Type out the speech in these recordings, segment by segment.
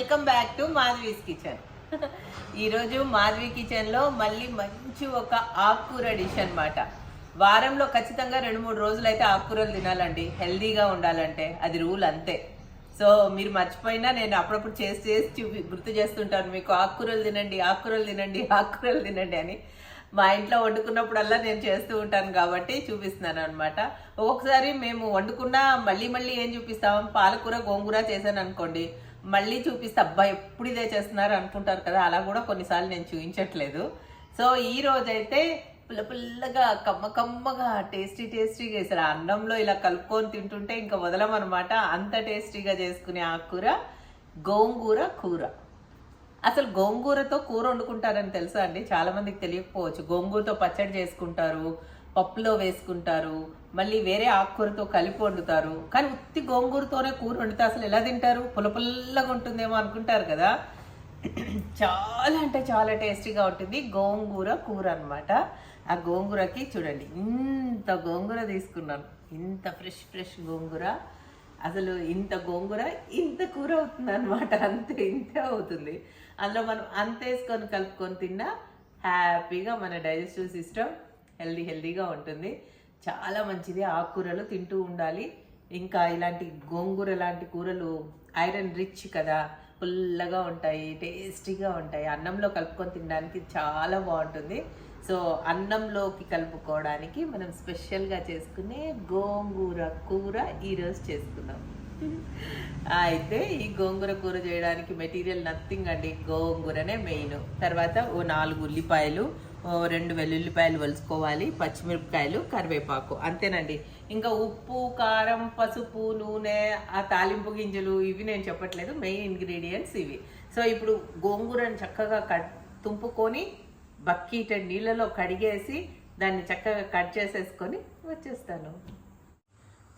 Welcome back to Madhavi's kitchen. ఈరోజు మాధవి కిచెన్లో మళ్ళీ మంచి ఒక ఆకుకూర డిష్ అన్నమాట. వారంలో ఖచ్చితంగా రెండు మూడు రోజులు అయితే ఆకుకూరలు తినాలండి. హెల్దీగా ఉండాలంటే అది రూల్ అంతే. సో మీరు మర్చిపోయినా నేను అప్పుడప్పుడు చేసి చేసి చూపి గుర్తు చేస్తుంటాను మీకు ఆకుకూరలు తినండి ఆకుకూరలు తినండి ఆకుకూరలు తినండి అని. మా ఇంట్లో వండుకున్నప్పుడల్లా నేను చేస్తూ ఉంటాను కాబట్టి చూపిస్తున్నాను అనమాట ఒక్కొక్కసారి మేము వండుకున్నా మళ్ళీ మళ్ళీ ఏం చూపిస్తాం? పాలకూర గోంగూర చేశాను అనుకోండి. మళ్ళీ చూపిస్తే అబ్బా ఎప్పుడు ఇదే చేస్తున్నారు అనుకుంటారు కదా అలా కూడా కొన్నిసార్లు నేను చూపించట్లేదు. సో ఈ రోజైతే పుల్ల పుల్లగా కమ్మ కమ్మగా టేస్టీ టేస్టీగా వేసారు అన్నంలో ఇలా కలుపుకొని తింటుంటే ఇంకా వదలమనమాట అంత టేస్టీగా చేసుకునే ఆకుకూర గోంగూర కూర. అసలు గోంగూరతో కూర వండుకుంటారని తెలుసా అండి? చాలామందికి తెలియకపోవచ్చు. గోంగూరతో పచ్చడి చేసుకుంటారు పప్పులో వేసుకుంటారు మళ్ళీ వేరే ఆకుకూరతో కలిపి వండుతారు. కానీ ఉత్తి గోంగూరతోనే కూర వండితే అసలు ఎలా తింటారు? పుల్ల పుల్లగా ఉంటుందేమో అనుకుంటారు కదా. చాలా అంటే చాలా టేస్టీగా ఉంటుంది గోంగూర కూర అనమాట ఆ గోంగూరకి చూడండి ఇంత గోంగూర తీసుకున్నాను. ఇంత ఫ్రెష్ ఫ్రెష్ గోంగూర. అసలు ఇంత గోంగూర ఇంత కూర అవుతుంది అనమాట అంతే ఇంతే అవుతుంది. అందులో మనం అంత వేసుకొని కలుపుకొని తిన్నా హ్యాపీగా మన డైజెస్టివ్ సిస్టమ్ హెల్దీ హెల్దీగా ఉంటుంది. చాలా మంచిది. ఆకుకూరలు తింటూ ఉండాలి. ఇంకా ఇలాంటి గోంగూర లాంటి కూరలు ఐరన్ రిచ్ కదా పుల్లగా ఉంటాయి టేస్టీగా ఉంటాయి. అన్నంలో కలుపుకొని తినడానికి చాలా బాగుంటుంది. సో అన్నంలోకి కలుపుకోవడానికి మనం స్పెషల్గా చేసుకునే గోంగూర కూర ఈరోజు చేసుకున్నాం అయితే ఈ గోంగూర కూర చేయడానికి మెటీరియల్ నథింగ్ అండి. గోంగూరనే మెయిన్. తర్వాత ఓ నాలుగు ఉల్లిపాయలు రెండు వెల్లుల్లిపాయలు వలుసుకోవాలి పచ్చిమిరపకాయలు కరివేపాకు. అంతేనండి. ఇంకా ఉప్పు కారం పసుపు నూనె ఆ తాలింపు గింజలు ఇవి నేను చెప్పట్లేదు. మెయిన్ ఇంగ్రీడియంట్స్ ఇవి. సో ఇప్పుడు గోంగూరను చక్కగా కట్ తుంపుకొని బక్కీట నీళ్ళలో కడిగేసి దాన్ని చక్కగా కట్ చేసేసుకొని వచ్చేస్తాను.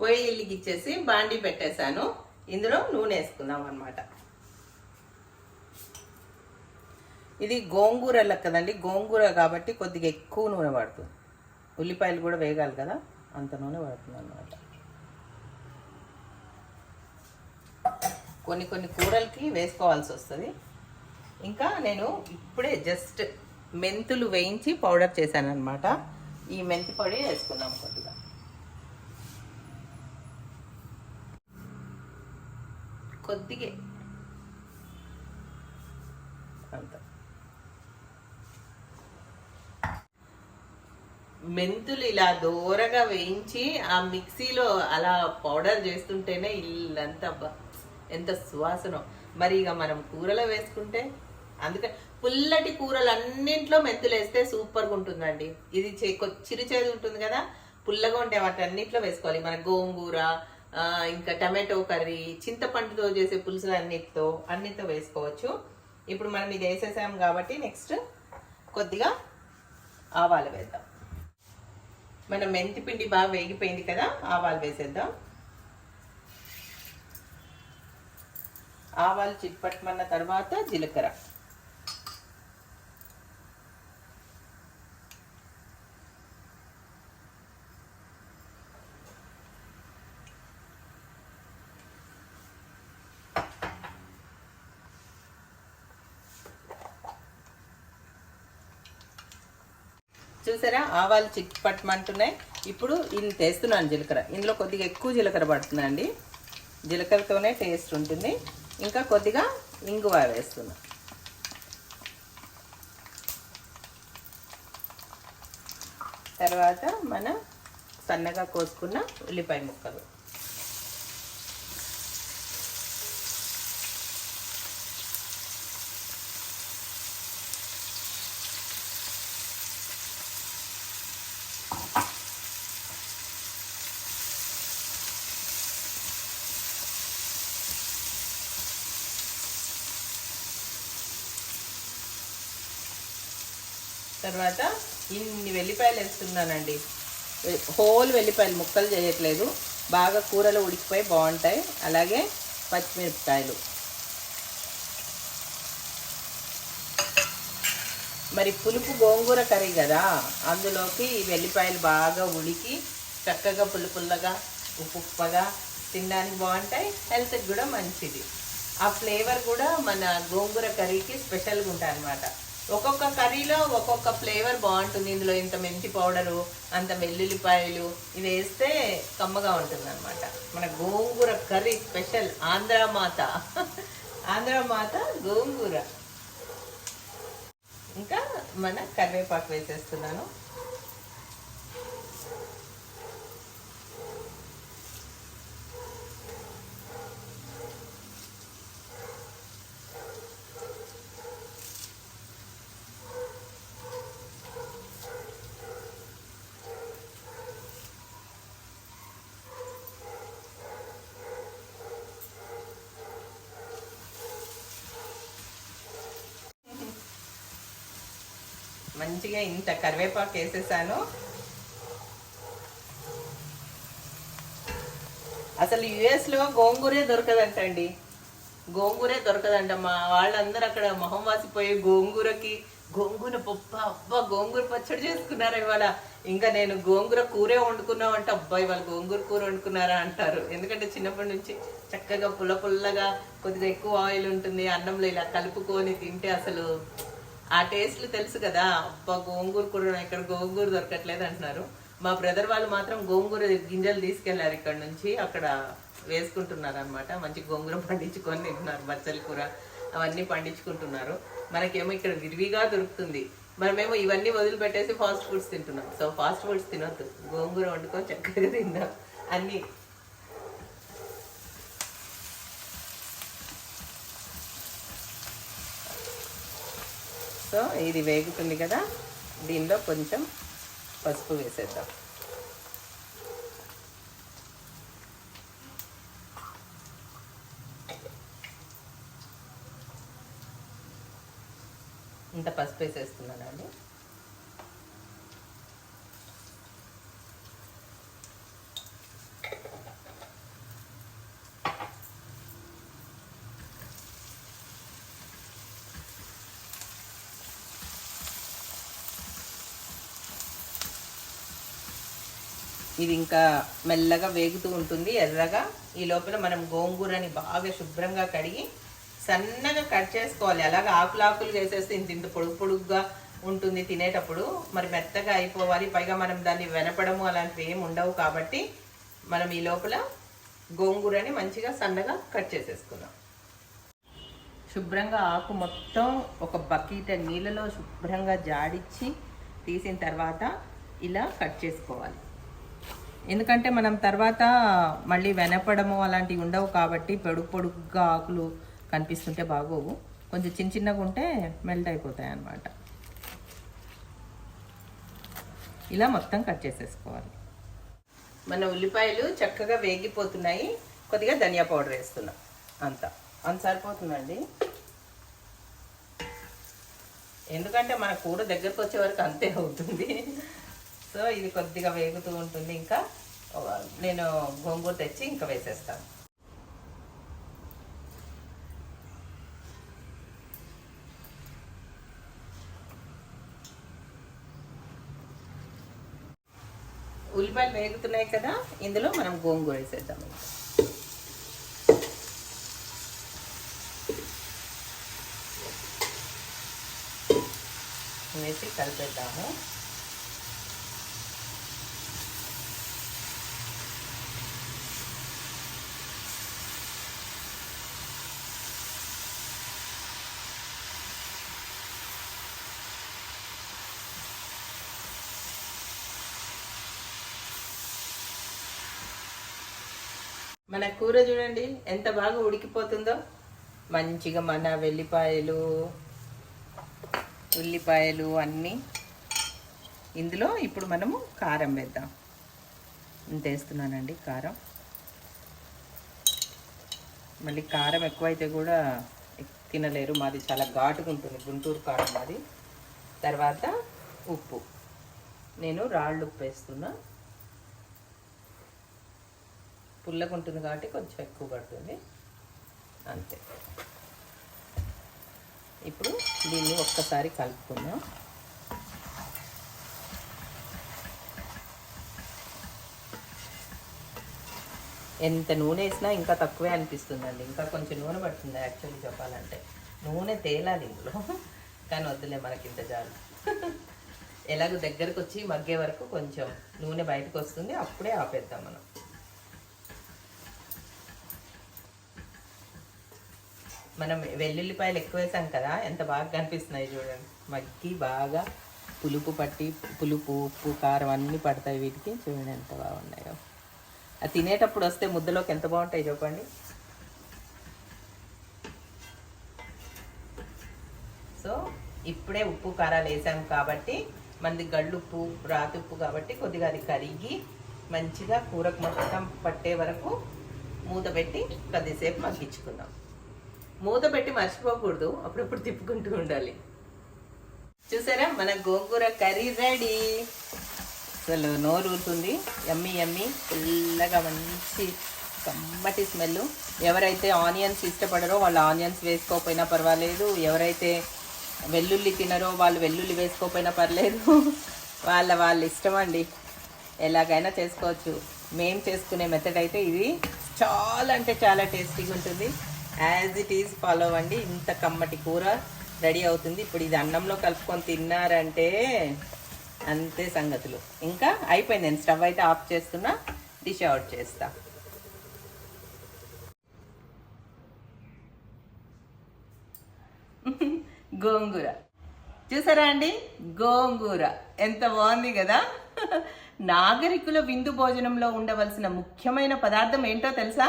పొయ్యి ఇల్లిగిచ్చేసి బాండి పెట్టేశాను. ఇందులో నూనె వేసుకుందాం అనమాట ఇది గోంగూర కదండి గోంగూర కాబట్టి కొద్దిగా ఎక్కువ నూనె పడుతుంది ఉల్లిపాయలు కూడా వేగాలి కదా అంత నూనె పడుతుంది అన్నమాట కొన్ని కొన్ని కూరలకి వేసుకోవాల్సి వస్తుంది. ఇంకా నేను ఇప్పుడే జస్ట్ మెంతులు వేయించి పౌడర్ చేశాను అనమాట ఈ మెంతి పొడి వేసుకుందాం కొద్దిగా. కొద్దిగా అంత మెంతులు ఇలా దూరగా వేయించి ఆ మిక్సీలో అలా పౌడర్ చేస్తుంటేనే ఇల్లంతా ఎంత సువాసన. మరి ఇక మనం కూరలో వేసుకుంటే అందుకే పుల్లటి కూరలు అన్నింట్లో మెంతులు వేస్తే సూపర్గా ఉంటుందండి. ఇది చే చిరు చేదు ఉంటుంది కదా పుల్లగా ఉంటే వాటి అన్నింటిలో వేసుకోవాలి. మన గోంగూర ఇంకా టమాటో కర్రీ చింతపండుతో చేసే పులుసులు అన్నిటితో అన్నిటితో వేసుకోవచ్చు. ఇప్పుడు మనం ఇది వేసేసాం కాబట్టి నెక్స్ట్ కొద్దిగా ఆవాలు వేద్దాం. మన మెంతి పిండి బాగా వేగిపోయింది కదా ఆవాలు వేసేద్దాం. ఆవాలు చిట్పట్టమన్న తర్వాత జీలకర్ర. చూసారా? ఆవాలు చిట్పట్టమంటున్నాయి ఇప్పుడు ఇది తెస్తున్నాను జీలకర్ర. ఇందులో కొద్దిగా ఎక్కువ జీలకర్ర పడుతుందండి. జీలకర్రతోనే టేస్ట్ ఉంటుంది. ఇంకా కొద్దిగా ఇంగువ వేస్తున్నా. తర్వాత మన సన్నగా కోసుకున్న ఉల్లిపాయ ముక్కలు. తర్వాత ఇన్ని వెల్లిపాయలు వేస్తున్నానండి. హోల్ వెల్లిపాయలు ముక్కలు చేయట్లేదు. బాగా కూరలు ఉడికిపోయి బాగుంటాయి. అలాగే పచ్చిమిరపకాయలు. మరి పులుపు గోంగూర కర్రీ కదా అందులోకి ఈ వెల్లిపాయలు బాగా ఉడికి చక్కగా పులుపుల్లగా ఉప్పుగా ఉప్పు ఉప్పగా తినడానికి బాగుంటాయి. హెల్త్కి కూడా మంచిది. ఆ ఫ్లేవర్ కూడా మన గోంగూర కర్రీకి స్పెషల్గా ఉంటాయి అన్నమాట ఒక్కొక్క కర్రీలో ఒక్కొక్క ఫ్లేవర్ బాగుంటుంది. ఇందులో ఇంత మెంతి పౌడరు అంత వెల్లుల్లిపాయలు ఇది వేస్తే కమ్మగా ఉంటుంది అనమాట మన గోంగూర కర్రీ స్పెషల్ ఆంధ్ర మాత. ఆంధ్ర మాత గోంగూర. ఇంకా మన కరివేపాకు వేసేస్తున్నాను. మంచిగా ఇంత కరివేపాకు వేసేసాను. అసలు యుఎస్లో గోంగూరే గోంగూరే దొరకదంటండి గోంగూరే దొరకదంట. మా వాళ్ళందరూ అక్కడ మొహం వాసిపోయి గోంగూరకి గోంగూర పప్ప అబ్బా గోంగూర పచ్చడి చేసుకున్నారు ఇవాళ? ఇంకా నేను గోంగూర కూరే వండుకున్నాం అంటే అబ్బా ఇవాళ గోంగూర కూర వండుకున్నారా అంటారు. ఎందుకంటే చిన్నప్పటి నుంచి చక్కగా పుల్ల పుల్లగా కొద్దిగా ఎక్కువ ఆయిల్ ఉంటుంది. అన్నంలో ఇలా కలుపుకొని తింటే అసలు ఆ టేస్ట్లు తెలుసు కదా. అబ్బా గోంగూర కూర ఇక్కడ గోంగూర దొరకట్లేదు అంటున్నారు. మా బ్రదర్ వాళ్ళు మాత్రం గోంగూర గింజలు తీసుకెళ్ళారు ఇక్కడ నుంచి. అక్కడ వేసుకుంటున్నారు అనమాట మంచి గోంగూర పండించుకొని తింటున్నారు బచ్చల కూర. అవన్నీ పండించుకుంటున్నారు. మనకేమో ఇక్కడ విరివిగా దొరుకుతుంది. మనమేమో ఇవన్నీ వదిలిపెట్టేసి ఫాస్ట్ ఫుడ్స్ తింటున్నాం. సో ఫాస్ట్ ఫుడ్స్ తినొద్దు. గోంగూర వండుకొని చక్కగా తిందాం. అన్నీ. సో ఇది వేగుతుంది కదా. దీనిలో కొంచెం పసుపు వేసేద్దాం. ఇంత పసుపు వేసేస్తున్నానండి. ఇది ఇంకా మెల్లగా వేగుతూ ఉంటుంది. ఎర్రగా ఈ లోపల మనం గోంగూరని బాగా శుభ్రంగా కడిగి సన్నగా కట్ చేసుకోవాలి. అలాగే ఆకులు ఆకులు చేసేస్తే ఇంత ఇంత పొడుగు పొడుగ్గా ఉంటుంది తినేటప్పుడు. మరి మెత్తగా అయిపోవాలి. పైగా మనం దాన్ని వెనపడము అలాంటివి ఏమి ఉండవు కాబట్టి మనం ఈ లోపల గోంగూరని మంచిగా సన్నగా కట్ చేసేసుకుందాం. శుభ్రంగా ఆకు మొత్తం ఒక బకెట్ నీళ్ళలో శుభ్రంగా జాడిచ్చి తీసిన తర్వాత ఇలా కట్ చేసుకోవాలి. ఎందుకంటే మనం తర్వాత మళ్ళీ వెనపడము అలాంటివి ఉండవు కాబట్టి పొడుగు పొడుగ్గా ఆకులు కనిపిస్తుంటే బాగోవు. కొంచెం చిన్న చిన్నగా ఉంటే మెల్ట్ అయిపోతాయి అన్నమాట. ఇలా మొత్తం కట్ చేసేసుకోవాలి. మన ఉల్లిపాయలు చక్కగా వేగిపోతున్నాయి. కొద్దిగా ధనియా పౌడర్ వేస్తున్నాం. అంత. అంత సరిపోతుందండి. ఎందుకంటే మన కూర దగ్గరకు వచ్చే వరకు అంతే అవుతుంది. సో ఇది కొద్దిగా వేగుతూ ఉంటుంది. ఇంకా నేను గోంగూర తెచ్చి ఇంకా వేసేస్తాను. ఉల్లిపాయలు వేగుతున్నాయి కదా ఇందులో మనం గోంగూర వేసేద్దాం వేసి కలిపేద్దాము. మన కూర చూడండి ఎంత బాగా ఉడికిపోతుందో. మంచిగా మన వెల్లిపాయలు ఉల్లిపాయలు అన్నీ ఇందులో ఇప్పుడు మనము కారం వేద్దాం. ఇంత వేస్తున్నానండి కారం. మళ్ళీ కారం ఎక్కువైతే కూడా తినలేరు మాది చాలా ఘాటుగా ఉంటుంది గుంటూరు కారం మాది. తర్వాత ఉప్పు. నేను రాళ్ళు ఉప్పు వేస్తున్నా. పుల్లగా ఉంటుంది కాబట్టి కొంచెం ఎక్కువ పడుతుంది. అంతే. ఇప్పుడు దీన్ని ఒక్కసారి కలుపుకుందాం. ఎంత నూనె వేసినా ఇంకా తక్కువే అనిపిస్తుందండి. ఇంకా కొంచెం నూనె పడుతుంది యాక్చువల్లీ చెప్పాలంటే. నూనె తేలాలి ఇందులో. కానీ వద్దులే మనకి ఇంత చాలు. ఎలాగో దగ్గరకు వచ్చి మగ్గే వరకు కొంచెం నూనె బయటకు వస్తుంది అప్పుడే ఆపేద్దాం మనం. మనం వెల్లుల్లిపాయలు ఎక్కువ వేసాం కదా ఎంత బాగా కనిపిస్తున్నాయి చూడండి. మగ్గి బాగా పులుపు పట్టి పులుపు ఉప్పు కారం అన్నీ పడతాయి వీటికి. చూడండి ఎంత బాగున్నాయో. అది తినేటప్పుడు వస్తే ముద్దలోకి ఎంత బాగుంటాయి చెప్పండి. సో ఇప్పుడే ఉప్పు కారాలు వేసాం కాబట్టి మనది గళ్ళుప్పు రాతుప్పు కాబట్టి కొద్దిగా అది కరిగి మంచిగా కూరకు మొత్తం పట్టే వరకు మూత పెట్టి కొద్దిసేపు మగ్గించుకుందాం. మూత పెట్టి మర్చిపోకూడదు. అప్పుడప్పుడు తిప్పుకుంటూ ఉండాలి. చూసారా? మన గోంగూర కర్రీ రెడీ. అసలు నోరు ఊరుతుంది. ఎమ్మి ఎమ్మి ఫుల్గా మంచి కమ్మటి స్మెల్. ఎవరైతే ఆనియన్స్ ఇష్టపడరో వాళ్ళు ఆనియన్స్ వేసుకోకపోయినా పర్వాలేదు. ఎవరైతే వెల్లుల్లి తినరో వాళ్ళు వెల్లుల్లి వేసుకోకపోయినా పర్లేదు. వాళ్ళ వాళ్ళ ఇష్టం అండి. ఎలాగైనా చేసుకోవచ్చు. మేము చేసుకునే మెథడ్ అయితే ఇది. చాలా అంటే చాలా టేస్టీగా ఉంటుంది. యాజ్ ఇట్ ఈజ్ ఫాలో అవ్వండి ఇంత కమ్మటి కూర రెడీ అవుతుంది. ఇప్పుడు ఇది అన్నంలో కలుపుకొని తిన్నారంటే అంతే సంగతులు. ఇంకా అయిపోయింది. నేను స్టవ్ అయితే ఆఫ్ చేస్తున్నా. డిష్ అవుట్ చేస్తా. గోంగూర. చూసారా అండి? గోంగూర. ఎంత బాగుంది కదా? నాగరికుల విందు భోజనంలో ఉండవలసిన ముఖ్యమైన పదార్థం ఏంటో తెలుసా?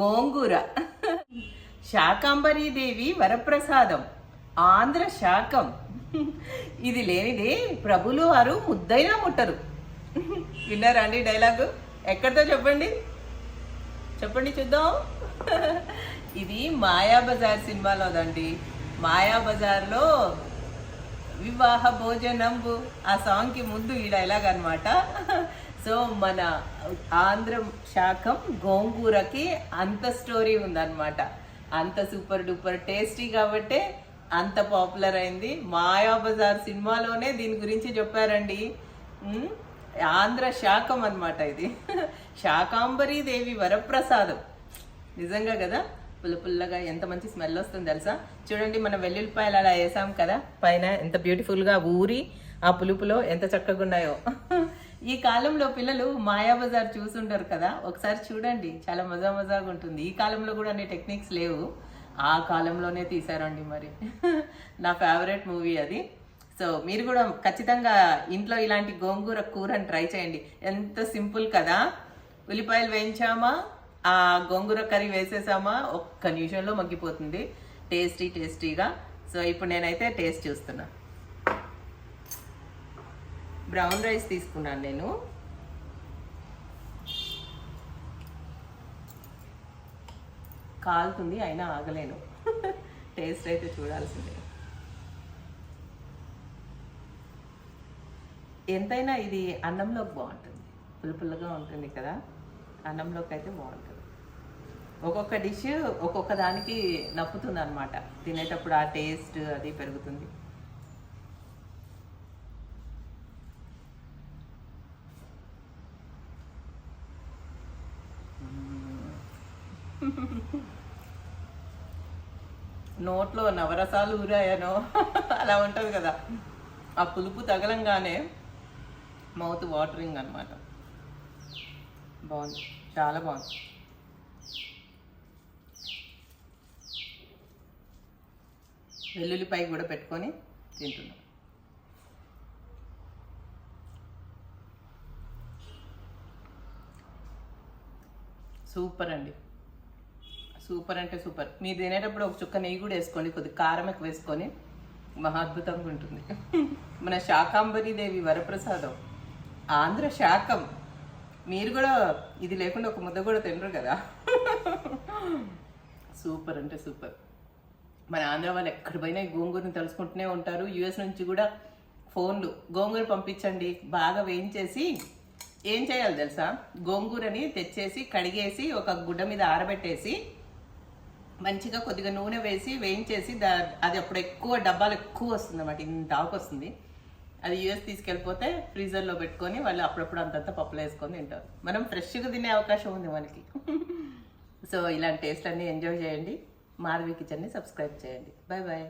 గోంగూర. శాకాంబరీదేవి వరప్రసాదం ఆంధ్ర శాకం. ఇది లేనిదే ప్రభులు వారు ముద్దైనా ముట్టరు. విన్నారా అండి డైలాగు? ఎక్కడితో చెప్పండి? చెప్పండి చూద్దాం. ఇది మాయాబజార్ సినిమాలోదండి. మాయాబజార్లో వివాహ భోజనంబు ఆ సాంగ్కి ముందు ఈ డైలాగ్ అనమాట సో మన ఆంధ్ర శాఖం గోంగూరకి అంత స్టోరీ ఉందన్నమాట. అంత సూపర్ డూపర్ టేస్టీ కాబట్టే అంత పాపులర్ అయింది. మాయాబజార్ సినిమాలోనే దీని గురించి చెప్పారండి. ఆంధ్ర శాఖం అన్నమాట ఇది. శాకాంబరీ దేవి వరప్రసాదం. నిజంగా కదా? పుల్ల పుల్లగా ఎంత మంచి స్మెల్ వస్తుంది తెలుసా? చూడండి మనం వెల్లుల్లిపాయలు అలా వేసాం కదా పైన ఎంత బ్యూటిఫుల్గా ఊరి ఆ పులుపులో ఎంత చక్కగా ఉన్నాయో. ఈ కాలంలో పిల్లలు మాయాబజార్ చూసుంటారు కదా. ఒకసారి చూడండి చాలా మజా మజాగా ఉంటుంది. ఈ కాలంలో కూడా అన్ని టెక్నిక్స్ లేవు. ఆ కాలంలోనే తీసారండి మరి. నా ఫేవరెట్ మూవీ అది. సో మీరు కూడా ఖచ్చితంగా ఇంట్లో ఇలాంటి గోంగూర కూరని ట్రై చేయండి. ఎంత సింపుల్ కదా. ఉల్లిపాయలు వేయించామా? ఆ గోంగూర కర్రీ వేసేసామా? ఒక్క నిమిషంలో మగ్గిపోతుంది. టేస్టీ టేస్టీగా. సో ఇప్పుడు నేనైతే టేస్ట్ చూస్తున్నా. బ్రౌన్ రైస్ తీసుకున్నాను నేను. కాలుతుంది అయినా ఆగలేను. టేస్ట్ అయితే చూడాల్సిందే. ఎంతైనా ఇది అన్నంలోకి బాగుంటుంది. పులుపులుగా ఉంటుంది కదా. అన్నంలోకి అయితే బాగుంటుంది. ఒక్కొక్క డిష్ ఒక్కొక్క దానికి నప్పుతుంది అనమాట తినేటప్పుడు ఆ టేస్ట్ అది పెరుగుతుంది. నోట్లో నవరసాలు ఊరాయనో? అలా ఉంటుంది కదా. ఆ పులుపు తగలంగానే మౌత్ వాటరింగ్ అనమాట బాగుంది. చాలా బాగుంది. వెల్లుల్లిపాయ కూడా పెట్టుకొని తింటున్నాం. సూపర్ అండి. సూపర్ అంటే సూపర్. మీరు తినేటప్పుడు ఒక చుక్క నెయ్యి కూడా వేసుకోండి కొద్దిగా కారం ఎక్కువ వేసుకొని మహా అద్భుతంగా ఉంటుంది. మన శాకాంబరి దేవి వరప్రసాదం. ఆంధ్ర శాకం. మీరు కూడా ఇది లేకుండా ఒక ముద్ద కూడా తినరు కదా? సూపర్ అంటే సూపర్. మన ఆంధ్ర వాళ్ళు ఎక్కడ పోయినా గోంగూరని తెలుసుకుంటూనే ఉంటారు. యుఎస్ నుంచి కూడా ఫోన్లు గోంగూర పంపించండి బాగా వేయించేసి ఏం చేయాలి తెలుసా? గోంగూరని తెచ్చేసి కడిగేసి ఒక గుడ్డ మీద ఆరబెట్టేసి మంచిగా కొద్దిగా నూనె వేసి వేయించేసి దా అది అప్పుడు ఎక్కువ డబ్బాలు ఎక్కువ వస్తుంది అన్నమాట ఇంత ఆకు వస్తుంది. అది యూఎస్ తీసుకెళ్ళిపోతే ఫ్రీజర్లో పెట్టుకొని వాళ్ళు అప్పుడప్పుడు అంతంత పప్పులో వేసుకొని తింటారు. మనం ఫ్రెష్గా తినే అవకాశం ఉంది మనకి. సో ఇలాంటి టేస్ట్ అన్ని ఎంజాయ్ చేయండి. మాధవి కిచెన్ని సబ్స్క్రైబ్ చేయండి. Bye bye